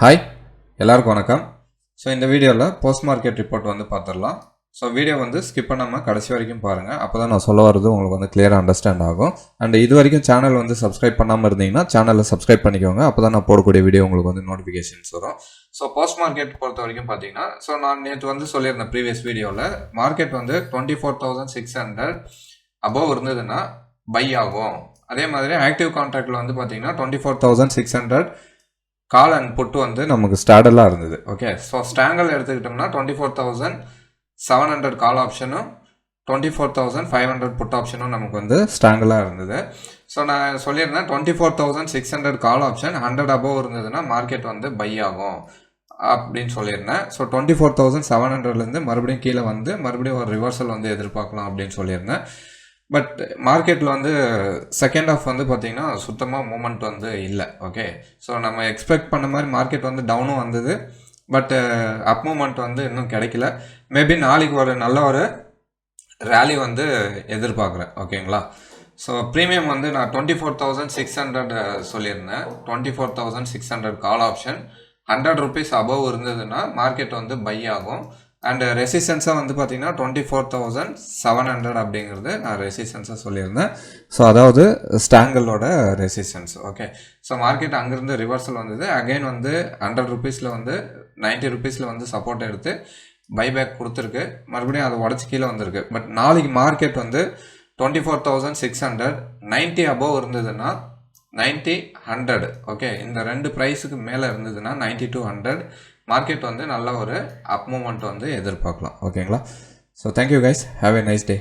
Hi எல்லாருக்கும் வணக்கம். So இந்த வீடியோவில் போஸ்ட் மார்க்கெட் ரிப்போர்ட் வந்து பார்த்துடலாம் ஸோ வீடியோ வந்து ஸ்கிப் பண்ணாமல் கடைசி வரைக்கும் பாருங்கள் அப்போ தான் நான் சொல்ல வரது உங்களுக்கு வந்து கிளியராக அண்டர்ஸ்டாண்ட் ஆகும். அண்ட் இது வரைக்கும் சேனல் வந்து சப்ஸ்கிரைப் பண்ணாமல் இருந்தீங்கன்னா சேனலை சப்ஸ்கிரைப் பண்ணிக்கோங்க. அப்போ தான் நான் போடக்கூடிய வீடியோ உங்களுக்கு வந்து நோட்டிஃபிகேஷன்ஸ் வரும். ஸோ போஸ்ட் மார்க்கெட் பொறுத்த வரைக்கும் பார்த்தீங்கன்னா ஸோ நான் நேற்று வந்து சொல்லியிருந்தேன் ப்ரீவியஸ் வீடியோவில் மார்க்கெட் வந்து twenty four thousand six hundred above இருந்ததுன்னா பை ஆகும். அதே மாதிரி ஆக்டிவ் கான்ட்ராக்டில் வந்து பார்த்தீங்கன்னா twenty four thousand six hundred call and put வந்து நமக்கு ஸ்டாடலாக இருந்தது. ஓகே ஸோ ஸ்டாங்கல் எடுத்துக்கிட்டோம்னா twenty four thousand seven hundred call ஆப்ஷனும் twenty four thousand five hundred put ஆப்ஷனும் நமக்கு வந்து ஸ்டாங்கலாக இருந்தது. ஸோ நான் சொல்லியிருந்தேன் twenty four thousand six hundred call option hundred above இருந்ததுன்னா மார்க்கெட் வந்து பை ஆகும் அப்படின்னு சொல்லியிருந்தேன். So twenty four thousand seven ஹண்ட்ரட்லேருந்து மறுபடியும் கீழே வந்து மறுபடியும் ஒரு ரிவர்சல் வந்து எதிர்பார்க்கலாம் அப்படின்னு சொல்லியிருந்தேன். பட் மார்க்கெட்டில் வந்து செகண்ட் ஆஃப் வந்து பார்த்திங்கன்னா சுத்தமாக மூமெண்ட் வந்து இல்லை ஓகே ஸோ நம்ம எக்ஸ்பெக்ட் பண்ண மாதிரி மார்க்கெட் வந்து டவுனும் வந்தது. பட் அப் மூமெண்ட் வந்து இன்னும் கிடைக்கல. மேபி நாளைக்கு ஒரு நல்ல ஒரு ரேலி வந்து எதிர்பார்க்குறேன் ஓகேங்களா ஸோ ப்ரீமியம் வந்து நான் twenty four thousand six hundred சொல்லியிருந்தேன். Twenty four thousand six hundred call option hundred rupees above இருந்ததுன்னா மார்க்கெட் வந்து பை ஆகும். அண்ட் ரெசிஸ்டன்ஸாக uh, வந்து பார்த்தீங்கன்னா twenty four thousand seven hundred அப்படிங்கிறது நான் ரெசிஸ்டன்ஸாக சொல்லியிருந்தேன். ஸோ அதாவது ஸ்டாங்கலோட ரெசிஸ்டன்ஸ் ஓகே ஸோ மார்க்கெட் அங்கேருந்து ரிவர்சல் வந்தது. அகைன் வந்து ஹண்ட்ரட் ருபீஸில் வந்து நைன்ட்டி ருபீஸில் வந்து சப்போர்ட் எடுத்து பைபேக் கொடுத்துருக்கு. மறுபடியும் அதை உடச்சி கீழே வந்திருக்கு. பட் நாளைக்கு மார்க்கெட் வந்து twenty four thousand six hundred ninety above இருந்ததுன்னா நைன்ட்டி ஹண்ட்ரட் ஓகே இந்த ரெண்டு ப்ரைஸுக்கு மேலே இருந்ததுன்னா நைன்ட்டி டூ ஹண்ட்ரட் மார்க்கெட் வந்து நல்ல ஒரு அப் மூமெண்ட் வந்து எதிர்பார்க்கலாம். ஓகேங்களா so thank you guys have a nice day